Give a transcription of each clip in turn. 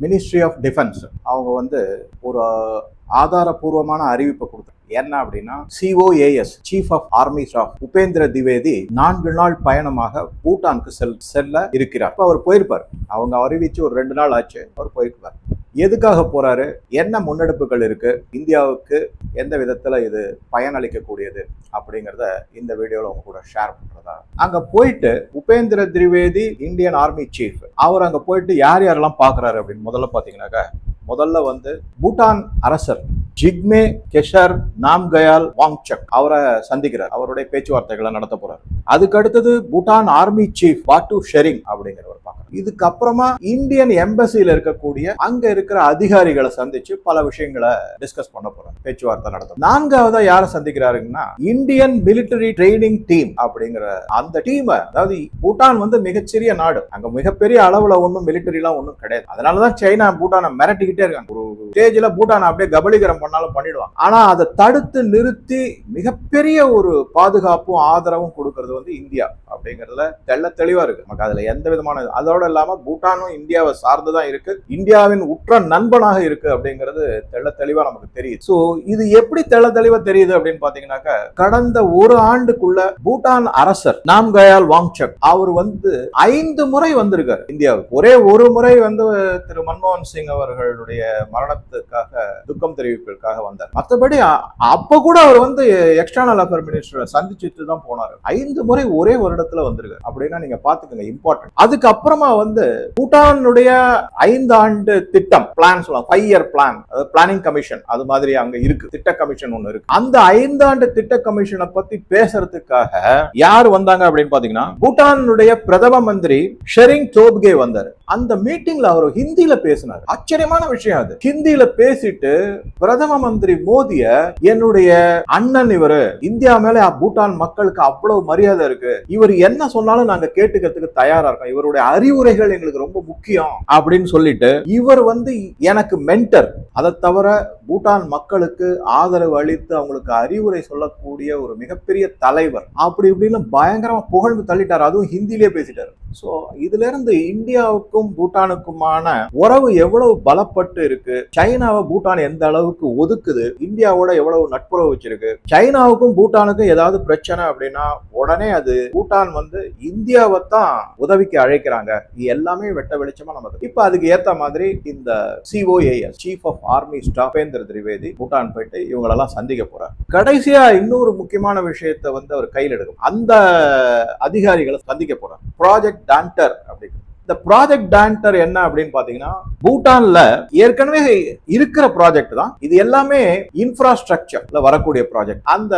Ministry of defence அவங்க வந்து ஒரு ஆதாரபூர்வமான அறிவிப்பை கொடுத்தாங்க என்ன அப்படின்னா COAS chief of army staff Upendra Dwivedi நான்கு நாள் பயணமாக பூட்டானுக்கு செல் செல்ல இருக்கிறார். அவர் போயிருப்பார். அவங்க அறிவிச்சு ஒரு ரெண்டு நாள் ஆச்சு அவர் போயிருப்பார். எதுக்காக போறாரு? என்ன முன்னெடுப்புகள் இருக்கு? இந்தியாவுக்கு எந்த விதத்துல இது பயனளிக்கக்கூடியது? அப்படிங்கிறத இந்த வீடியோல உங்க கூட ஷேர் பண்றதா? அங்க போயிட்டு Upendra Trivedi Indian army chief அவர் அங்க போயிட்டு யார் யாரெல்லாம் பாக்குறாரு அப்படின்னு முதல்ல பாத்தீங்கன்னாக்கா முதல்ல வந்து பூட்டான் அரசர் ஜிக்மே கெஷர் நாம்கயால் வாங்சக் அவரை சந்திக்கிறார். அவருடைய பேச்சுவார்த்தைகளை நடத்த போறார். அதுக்கு அடுத்தது பூட்டான் ஆர்மி சீஃப் பாட்டு ஷெரிங் அப்படிங்கிறவர். இதுக்கப்புறமா இந்தியன் எம்பசியில இருக்கக்கூடிய அங்க இருக்கிற அதிகாரிகளை சந்திச்சு பல விஷயங்களை டிஸ்கஸ் பண்ண போறோம். பேச்சுவார்த்தை நடத்தும் நான்காவதா யாரை சந்திக்கிறாருங்கன்னா இந்தியன் மிலிட்டரி ட்ரைனிங் டீம் அப்படிங்கிற அந்த டீமை அதாவது பூட்டான் வந்து மிகச்சிறிய நாடு. அங்க மிகப்பெரிய அளவுல ஒன்றும் மிலிட்டரிலாம் ஒன்றும் கிடையாது. அதனாலதான் சைனா பூட்டானை மிரட்டிக்கிட்டே இருக்காங்க. ஒரு ஸ்டேஜ்ல பூட்டானை அப்படியே கபலீகரம் பண்ணாலும் பண்ணிடுவாங்க. ஆனா அதை தடுத்து நிறுத்தி மிகப்பெரிய ஒரு பாதுகாப்பும் ஆதரவும் கொடுக்கறது வந்து இந்தியா அப்படிங்கறதுல தெள்ள தெளிவா இருக்கு. நமக்கு அதுல எந்த விதமான அதோட மட்டும் இல்லாம பூட்டானும் இந்தியாவை சார்ந்துதான் இருக்கு. இந்தியாவின் உற்ற நண்பனாக இருக்கு அப்படிங்கிறது தெள்ள தெளிவா நமக்கு தெரியுது. சோ இது எப்படி தெள்ள தெளிவா தெரியுது அப்படின்னு பாத்தீங்கன்னாக்க கடந்த ஒரு ஆண்டுக்குள்ள பூட்டான் அரசர் நாம் கயால் வாங்சக் அவர் வந்து ஐந்து முறை வந்திருக்காரு இந்தியாவுக்கு. ஒரே ஒரு முறை வந்து திரு மன்மோகன் சிங் அவர்களுடைய மரணத்துக்காக துக்கம் தெரிவிப்பதற்காக வந்தார். மற்றபடி அப்ப கூட அவர் வந்து எக்ஸ்டர்னல் அஃபேர் மினிஸ்டரை சந்திச்சுட்டு தான் போனார். ஐந்து முறை ஒரே வருடத்துல வந்திருக்காரு. அப்படின்னா நீங்க பாத்துக்கோங்க இம்பார்ட்டன்ட் அதுக்கப்புறமா வந்து பூட்டானுடைய ஐந்து ஆண்டு திட்டம் பிளான் சொல்லலாம் ஃபைவ் இயர் பிளான் அதாவது பிளானிங் கமிஷன் அது மாதிரி அங்க இருக்கு. திட்ட கமிஷன் ஒண்ணு இருக்கு. அந்த ஐந்தாண்டு திட்ட கமிஷனை பத்தி பேசுறதுக்காக யார் வந்தாங்க அப்படின்னு பாத்தீங்கன்னா பூட்டானுடைய பிரதம மந்திரி ஷெரிங் டோப்கே வந்தாரு. அந்த மீட்டிங்ல அவர் ஹிந்தியில பேசினார். ஆச்சரியமான விஷயம் அது. ஹிந்தியில பேசிட்டு பிரதம மந்திரி மோதிய என்னுடைய அண்ணன் இவரு இந்தியா மேல பூட்டான் மக்களுக்கு அவ்வளவு மரியாதை இருக்கு. இவர் என்ன சொன்னாலும் நாங்க கேட்டுக்கிறதுக்கு தயாரா இருக்கோம். இவருடைய அறிவு அறிவுரைகள் எங்களுக்கு ரொம்ப முக்கியம். அப்படின்னு சொல்லிட்டு இவர் வந்து எனக்கு மென்டர் அதை தவிர பூட்டான் மக்களுக்கு ஆதரவு அளித்து அவங்களுக்கு அறிவுரை சொல்லக்கூடிய ஒரு மிகப்பெரிய தலைவர். அப்படி இப்படின்னு பயங்கரமா புகழ்ந்து தள்ளிட்டார். அதுவும் ஹிந்திலே பேசிட்டாரு. சோ இதுல இருந்து இந்தியாவுக்கும் பூட்டானுக்குமான உறவு எவ்வளவு பலப்பட்டு இருக்கு? சைனாவை பூட்டான் எந்த அளவுக்கு ஒதுக்குது? இந்தியாவோட எவ்வளவு நட்புறவு வச்சிருக்கு? சைனாவுக்கும் பூட்டானுக்கும் ஏதாவது பிரச்சனை அப்படின்னா உடனே அது பூட்டான் வந்து இந்தியாவை தான் உதவிக்கு அழைக்கிறாங்க. இது எல்லாமே வெட்ட வெளிச்சமா நமக்கு இப்ப அதுக்கு ஏத்த மாதிரி இந்த சிஓஏஎஸ் சீஃப் ஆஃப் ஆர்மி ஸ்டாபேந்திர திரிவேதி பூட்டான் போயிட்டு இவங்களெல்லாம் சந்திக்க போறார். கடைசியா இன்னொரு முக்கியமான விஷயத்தை வந்து அவர் கையில் எடுக்கும் அந்த அதிகாரிகளை சந்திக்க போறார். ப்ராஜெக்ட் டான்டர் அப்படின்னு இந்த ப்ராஜெக்ட் டான்டர் என்ன அப்படின்னு பாத்தீங்கன்னா பூட்டான்ல ஏற்கனவே இருக்கிற ப்ராஜெக்ட் தான். இது எல்லாமே இன்ஃப்ராஸ்ட்ரக்சர்ல வரக்கூடிய ப்ராஜெக்ட் அந்த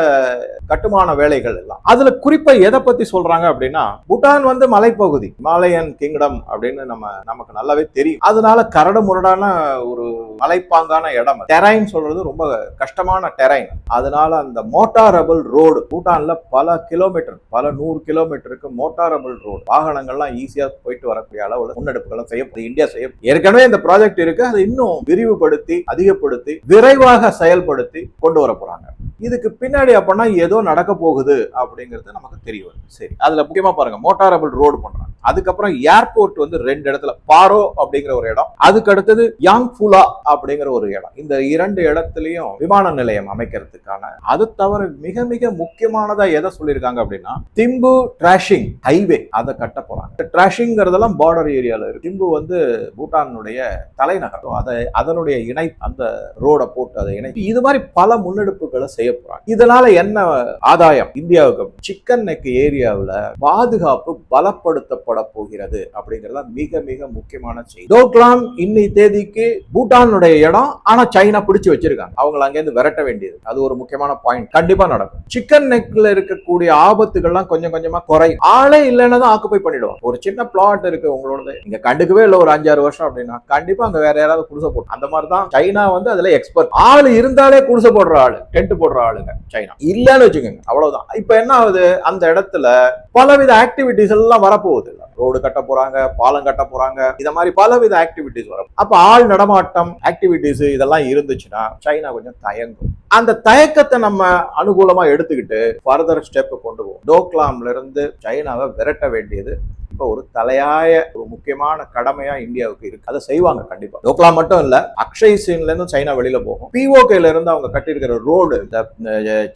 கட்டுமான வேலைகள் எல்லாம். அதுல குறிப்பா எதை பத்தி சொல்றாங்க அப்படின்னா பூட்டான் வந்து மலைப்பகுதி ஹிமாலயன் கிங்டம் அப்படின்னு நம்ம நமக்கு நல்லாவே தெரியும். அதனால கரடு முரடான ஒரு மலைப்பாங்கான இடம் டெரைன் சொல்றது ரொம்ப கஷ்டமான டெரைன் அதனால அந்த மோட்டாரபிள் ரோடு பூட்டான்ல பல கிலோமீட்டர் பல நூறு கிலோமீட்டருக்கு மோட்டாரபிள் ரோடு. வாகனங்கள்லாம் ஈஸியா போயிட்டு வரக்கூடிய அளவுல முன்னெடுப்புகளும் செய்யப்படுது இந்தியா செய்ய ஏற்கனவே இந்த ப்ராஜெக்ட் இருக்கு. அதை இன்னும் விரிவுபடுத்தி அதிகப்படுத்தி விரைவாக செயல்படுத்தி கொண்டு வர போறாங்க. இதுக்கு பின்னாடி அப்படின்னா ஏதோ நடக்க போகுது அப்படிங்கிறது நமக்கு தெரிய வருது. சரி. அதுல முக்கியமா பாருங்க. மோட்டாரபிள் ரோடு பண்றாங்க. அதுக்கப்புறம் ஏர்போர்ட் வந்து ரெண்டு இடத்துல பாரோ அப்படிங்கிற ஒரு இடம். அதுக்கு அடுத்தது யாங் ஃபுலா அப்படிங்கிற ஒரு இடம். இந்த இரண்டு இடத்துலையும் விமான நிலையம் அமைக்கிறதுக்கான அது தவிர மிக மிக முக்கியமானதா எதை சொல்லியிருக்காங்க அப்படின்னா திம்பு டிராஷிங் ஹைவே அதை கட்ட போறாங்க. டிராஷிங்கிறதெல்லாம் பார்டர் ஏரியால இருக்கு. திம்பு வந்து பூட்டானுடைய தலைநகர். அதை அதனுடைய இணை அந்த ரோடை போட்டு அதை இணை இது மாதிரி பல முன்னெடுப்புகளை செய்ய போறாங்க. இதனால என்ன ஆதாயம்? இந்தியாவுக்கு சிக்கன் நெக் ஏரியாவில் பாதுகாப்பு பலப்படுத்தப்பட போகிறது அப்படிங்கறத மிக மிக முக்கியமான செய்தி. டோக்லாம் இன்னி தேதிக்கு சீனனுடைய இடம் ஆனா சைனா பிடிச்சு வச்சிருக்காங்க. அவங்கள அங்கேருந்து விரட்ட வேண்டியது. அது ஒரு முக்கியமான பாயிண்ட் கண்டிப்பா நடக்கும். சிக்கன் நெக்ல இருக்கக்கூடிய ஆபத்துகள்லாம் கொஞ்சம் கொஞ்சமா குறையும். ஆளே இல்லைன்னா தான் ஆக்குப்பை பண்ணிடுவோம் ஒரு சின்ன பிளாட் இருக்கு உங்களோடது. நீங்க கண்டுக்கவே இல்லை ஒரு அஞ்சாறு வருஷம் அப்படின்னா. கண்டிப்பா அங்க வேற யாராவது குடிசை போடும் அந்த மாதிரி தான் சைனா வந்து அதுல எக்ஸ்பர்ட் ஆள் இருந்தாலே குடிசை போடுற ஆளு டென்ட் போடுற ஆளுங்க சைனா. இல்லன்னு வச்சுக்கோங்க. அவ்வளவுதான். இப்ப என்ன ஆகுது? அந்த இடத்துல பலவித ஆக்டிவிட்டிஸ் எல்லாம் வரப்போகுது. ரோடு கட்ட போறாங்க பாலம் கட்ட போறாங்க. இந்த மாதிரி பலவித ஆக்டிவிட்டிஸ் வரும். அப்ப ஆள் நடமாட்டம் ஆக்டிவிட்டிஸ் இதெல்லாம் இருந்துச்சுன்னா சைனா கொஞ்சம் தயங்கும். அந்த தயக்கத்தை நம்ம அனுகூலமா எடுத்துக்கிட்டு ஃபர்தர் ஸ்டெப் கொண்டு போவோம். டோக்லாம்ல இருந்து சைனாவை விரட்ட வேண்டியது இப்போ ஒரு தலையாய ஒரு முக்கியமான கடமையா இந்தியாவுக்கு இருக்கு. அதை செய்வாங்க கண்டிப்பா. டோக்லா மட்டும் இல்ல அக்ஷய் சீன்ல இருந்து சைனா வெளியில போகும். பிஓகேல இருந்து அவங்க கட்டியிருக்கிற ரோடு இந்த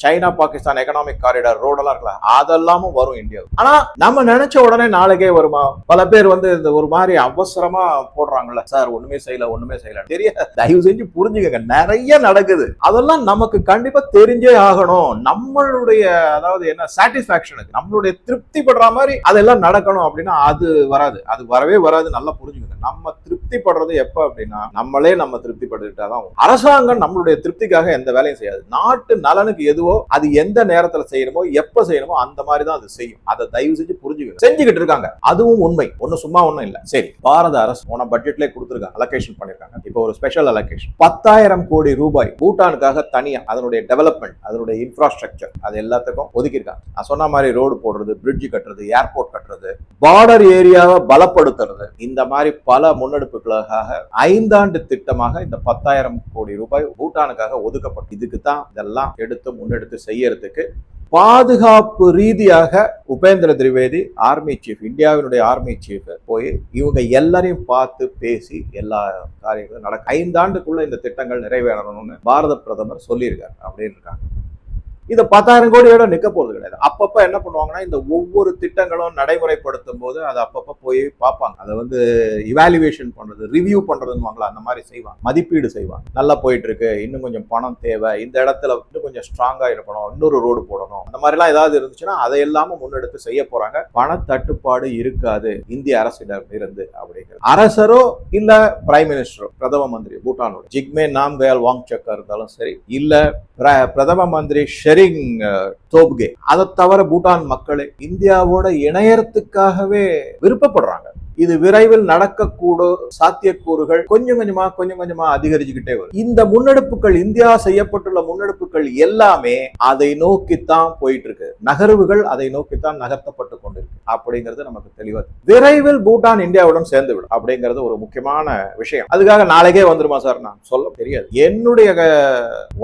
சைனா பாகிஸ்தான் எக்கனாமிக் காரிடார் ரோடெல்லாம் இருக்குல்ல அதெல்லாமும் வரும் இந்தியாவுக்கு. ஆனா நம்ம நினைச்ச உடனே நாளைக்கே வருமா? பல பேர் வந்து இந்த ஒரு மாதிரி அவசரமா போடுறாங்கல்ல. சார் ஒண்ணுமே செய்யல ஒண்ணுமே செய்யல. தெரிய தயவு செஞ்சு புரிஞ்சுக்கங்க நிறைய நடக்குது. அதெல்லாம் நமக்கு கண்டிப்பா தெரிஞ்சே ஆகணும். நம்மளுடைய அதாவது என்ன சாட்டிஸ்பாக்சனுக்கு நம்மளுடைய திருப்தி படுற மாதிரி அதெல்லாம் நடக்கணும் அப்படின்னா அது வராது. அது வரவே வராது. நல்லா புரிஞ்சுக்கோங்க. நம்ம திருப்திப்படுறது எப்போ எப்ப அப்படின்னா நம்மளே நம்ம திருப்தி தான் அரசாங்கம் நம்மளுடைய திருப்திக்காக எந்த வேலையும் செய்யாது. நாட்டு நலனுக்கு எதுவோ அது எந்த நேரத்துல செய்யணுமோ எப்ப செய்யணுமோ அந்த மாதிரி தான் அது செய்யும். அதை தயவு செஞ்சு புரிஞ்சுக்கணும் செஞ்சுக்கிட்டு இருக்காங்க. அதுவும் உண்மை. ஒன்னும் சும்மா ஒண்ணும் இல்ல. சரி. பாரத அரசு போன பட்ஜெட்லேயே கொடுத்துருக்காங்க. அலோகேஷன் பண்ணிருக்காங்க. இப்போ ஒரு ஸ்பெஷல் அலோகேஷன் பத்தாயிரம் கோடி ரூபாய் பூட்டானுக்காக தனியா அதனுடைய டெவலப்மெண்ட் அதனுடைய இன்ஃப்ராஸ்ட்ரக்சர் அது எல்லாத்துக்கும் ஒதுக்கியிருக்காங்க. நான் சொன்ன மாதிரி ரோடு போடுறது பிரிட்ஜ் கட்டுறது ஏர்போர்ட் கட்டுறது பார்டர் ஏரியாவை பலப்படுத்துறது. இந்த மாதிரி பல முன்னெடுப்புகளுக்காக ஐந்தாண்டு திட்டமாக இந்த பத்தாயிரம் கோடி ரூபாய் பூட்டானுக்காக ஒதுக்கப்பட்டு இதுக்கு தான் இதெல்லாம் எடுத்து முன்னெடுத்து செய்யறதுக்கு பாதுகாப்பு ரீதியாக உபேந்திர திரிவேதி ஆர்மி சீஃப் இந்தியாவினுடைய ஆர்மி சீஃப் போய் இவங்க எல்லாரையும் பார்த்து பேசி எல்லா காரியங்களும் நடக்கும் ஐந்தாண்டுக்குள்ள இந்த திட்டங்கள் நிறைவேறணும்னு பாரத பிரதமர் சொல்லியிருக்காரு. அப்படின்னு இருக்காங்க. இது பத்தாயிரம் கோடியோட நிற்க போகிறது கிடையாது. அப்பப்போ என்ன பண்ணுவாங்கன்னா இந்த ஒவ்வொரு திட்டங்களும் நடைமுறைப்படுத்தும் போது அதை அப்பப்போ போய் பார்ப்பாங்க. அதை வந்து இவாலுவேஷன் பண்ணுறது ரிவ்யூ பண்ணுறதுன்னு அந்த மாதிரி செய்வாங்க. மதிப்பீடு செய்வாங்க. நல்லா போயிட்டு இருக்கு இன்னும் கொஞ்சம் பணம் தேவை. இந்த இடத்துல இன்னும் கொஞ்சம் ஸ்ட்ராங்காக இருக்கணும். இன்னொரு ரோடு போடணும். அந்த மாதிரிலாம் ஏதாவது இருந்துச்சுன்னா அதை எல்லாமே முன்னெடுத்து செய்ய போறாங்க. பண தட்டுப்பாடு இருக்காது. இந்திய அரசிடம் இருந்து அப்படிங்கிறது அரசரோ இல்ல பிரைம் மினிஸ்டரோ பிரதம மந்திரி பூட்டானோட. ஜிக்மே நாம் கயால் வாங் சக்கா இருந்தாலும் சரி இல்ல பிரதம மந்திரி ஷெரி வெரிங் தோப்கே uh, அதை தவிர பூட்டான் மக்களே இந்தியாவோட இணையறதுக்காகவே விருப்பப்படுறாங்க. இது விரைவில் நடக்கக்கூடும் சாத்தியக்கூறுகள் கொஞ்சம் கொஞ்சமா கொஞ்சம் கொஞ்சமா அதிகரிச்சுக்கிட்டே வரும். இந்த முன்னெடுப்புகள் இந்தியா செய்யப்பட்டுள்ள முன்னெடுப்புகள் எல்லாமே அதை நோக்கித்தான் போயிட்டு இருக்கு. நகர்வுகள் அதை நோக்கித்தான் நகர்த்தப்பட்டு அப்படிங்கிறது நமக்கு தெளிவாது விரைவில் பூட்டான் இந்தியாவுடன் சேர்ந்து விடும் அப்படிங்கிறது ஒரு முக்கியமான விஷயம். அதுக்காக நாளைக்கே வந்துருமா சார்? நான் சொல்ல தெரியாது. என்னுடைய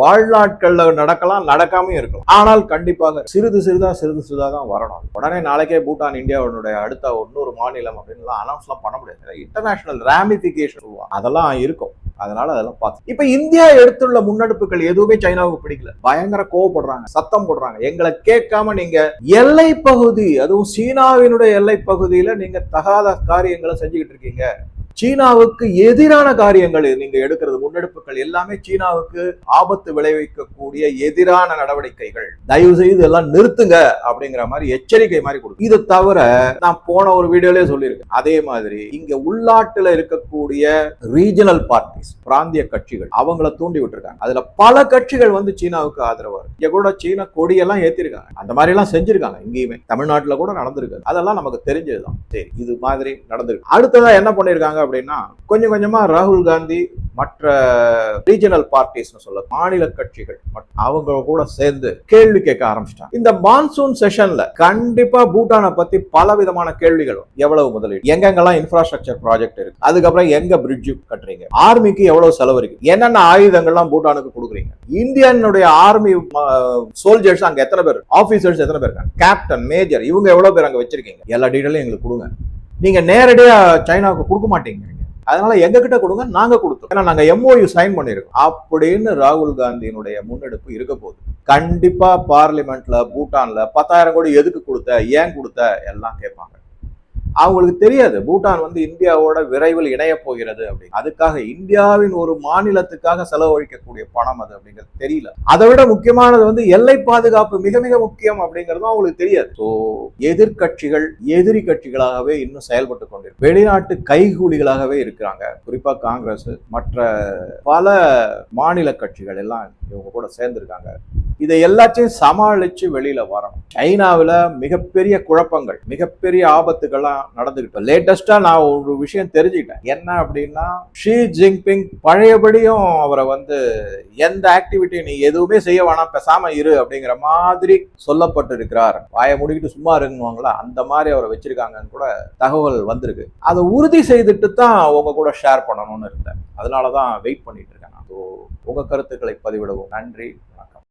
வாழ்நாட்கள்ல நடக்கலாம் நடக்காமையும் இருக்கலாம். ஆனால் கண்டிப்பாக சிறிது சிறிதா சிறிது சிறிதா தான் வரணும். உடனே நாளைக்கே பூட்டான் இந்தியாவுடைய அடுத்த இன்னொரு மாநிலம் அப்படின்லாம் அனௌன்ஸ்லாம் பண்ண முடியாது. இன்டர்நேஷனல் ராமிபிகேஷன் அதெல்லாம் இருக்கும். அதனால அதெல்லாம் பார்த்து இப்ப இந்தியா எடுத்துள்ள முன்னெடுப்புகள் எதுவுமே சைனாவுக்கு பிடிக்கல. பயங்கர கோவப்படுறாங்க சத்தம் போடுறாங்க. எங்களை கேட்காம நீங்க எல்லை பகுதி அதுவும் சீனாவினுடைய எல்லை பகுதியில நீங்க தகாத காரியங்களை செஞ்சுக்கிட்டு இருக்கீங்க. சீனாவுக்கு எதிரான காரியங்கள் நீங்க எடுக்கிறது முன்னெடுப்புகள் எல்லாமே சீனாவுக்கு ஆபத்து விளைவிக்கக்கூடிய எதிரான நடவடிக்கைகள். தயவு செய்து எல்லாம் நிறுத்துங்க அப்படிங்கிற மாதிரி எச்சரிக்கை மாதிரி கொடுக்கும் இது தவிர நான் போன ஒரு வீடியோலயே சொல்லியிருக்கேன். அதே மாதிரி இங்க உள்நாட்டுல இருக்கக்கூடிய ரீஜனல் பார்ட்டிஸ் பிராந்திய கட்சிகள் அவங்கள தூண்டி விட்டுருக்காங்க. அதுல பல கட்சிகள் வந்து சீனாவுக்கு ஆதரவா இருக்கு. இங்க கூட சீன கொடியெல்லாம் ஏத்திருக்காங்க. அந்த மாதிரி எல்லாம் செஞ்சிருக்காங்க. இங்கேயுமே. தமிழ்நாட்டுல கூட நடந்திருக்கு. அதெல்லாம் நமக்கு தெரிஞ்சதுதான். சரி இது மாதிரி நடந்திருக்கு. அடுத்ததா என்ன பண்ணிருக்காங்க அப்படின்னா கொஞ்சம் கொஞ்சமா ராகுல் காந்தி மற்ற ரீஜனல் பார்ட்டிஸ்னு சொல்ல மாநில கட்சிகள் அவங்க கூட சேர்ந்து கேள்வி கேட்க ஆரம்பிச்சிட்டாங்க. இந்த மான்சூன் செஷன்ல கண்டிப்பா பூட்டானை பத்தி பல விதமான கேள்விகள் எவ்வளவு முதலீடு? எங்கெங்கெல்லாம் இன்ஃப்ராஸ்ட்ரக்சர் ப்ராஜெக்ட் இருக்கு? அதுக்கப்புறம் எங்க பிரிட்ஜ் கட்டுறீங்க? ஆர்மிக்கு எவ்வளவு செலவு இருக்கு? என்னென்ன ஆயுதங்கள்லாம் பூட்டானுக்கு கொடுக்குறீங்க? இந்தியனுடைய ஆர்மி சோல்ஜர்ஸ் அங்க எத்தனை பேர்? ஆபீசர்ஸ் எத்தனை பேர் இருக்காங்க? கேப்டன் மேஜர் இவங்க எவ்வளவு பேர் அங்க வச்சிருக்கீங்க? எல்லா டீட்டெயிலும் எங்களுக்கு கொடுங்க. நீங்க நேரடியா சைனாவுக்கு கொடுக்க மாட்டீங்க. அதனால எங்க கிட்ட கொடுங்க நாங்க கொடுத்தோம். ஏன்னா நாங்க எம்ஓயு சைன் பண்ணிருக்கோம். அப்படின்னு ராகுல் காந்தியினுடைய முன்னெடுப்பு இருக்க போகுது. கண்டிப்பா பார்லிமெண்ட்ல பூட்டான்ல பத்தாயிரம் கோடி எதுக்கு கொடுத்த ஏன் கொடுத்த எல்லாம் கேட்பாங்க. அவங்களுக்கு தெரியாது. பூட்டான் வந்து இந்தியாவோட விரைவில் இணைய போகிறது அப்படி அதுக்காக இந்தியாவின் ஒரு மாநிலத்துக்காக செலவழிக்கக்கூடிய பணம் அது அப்படிங்கிறது தெரியல. அதை விட முக்கியமானது வந்து எல்லை பாதுகாப்பு மிக மிக முக்கியம் அப்படிங்கிறதும் அவங்களுக்கு தெரியாது. ஸோ எதிர்க்கட்சிகள் எதிரி கட்சிகளாகவே இன்னும் செயல்பட்டு கொண்டிருக்கு. வெளிநாட்டு கைகூலிகளாகவே இருக்கிறாங்க. குறிப்பா காங்கிரஸ் மற்ற பல மாநில கட்சிகள் எல்லாம் இவங்க கூட சேர்ந்திருக்காங்க. இதை எல்லாத்தையும் சமாளிச்சு வெளியில வரணும். சைனாவில் மிகப்பெரிய குழப்பங்கள் மிகப்பெரிய ஆபத்துகள்லாம் நடந்துகிட்டு. லேட்டஸ்டா நான் ஒரு விஷயம் தெரிஞ்சுக்கிட்டேன். என்ன அப்படின்னா ஷி ஜின்பிங் பழையபடியும் அவரை வந்து எந்த ஆக்டிவிட்டி நீ எதுவுமே செய்ய வேணாம் பேசாம இரு அப்படிங்கிற மாதிரி சொல்லப்பட்டு இருக்கிறார் வாயை முடிக்கிட்டு சும்மா இருங்குவாங்களா அந்த மாதிரி அவரை வச்சிருக்காங்கன்னு கூட தகவல் வந்திருக்கு. அதை உறுதி செய்துட்டு தான் உங்க கூட ஷேர் பண்ணணும்னு இருந்தேன். அதனால தான் வெயிட் பண்ணிட்டு இருக்கேன் நான். உங்க கருத்துக்களை பதிவிடவும். நன்றி வணக்கம்.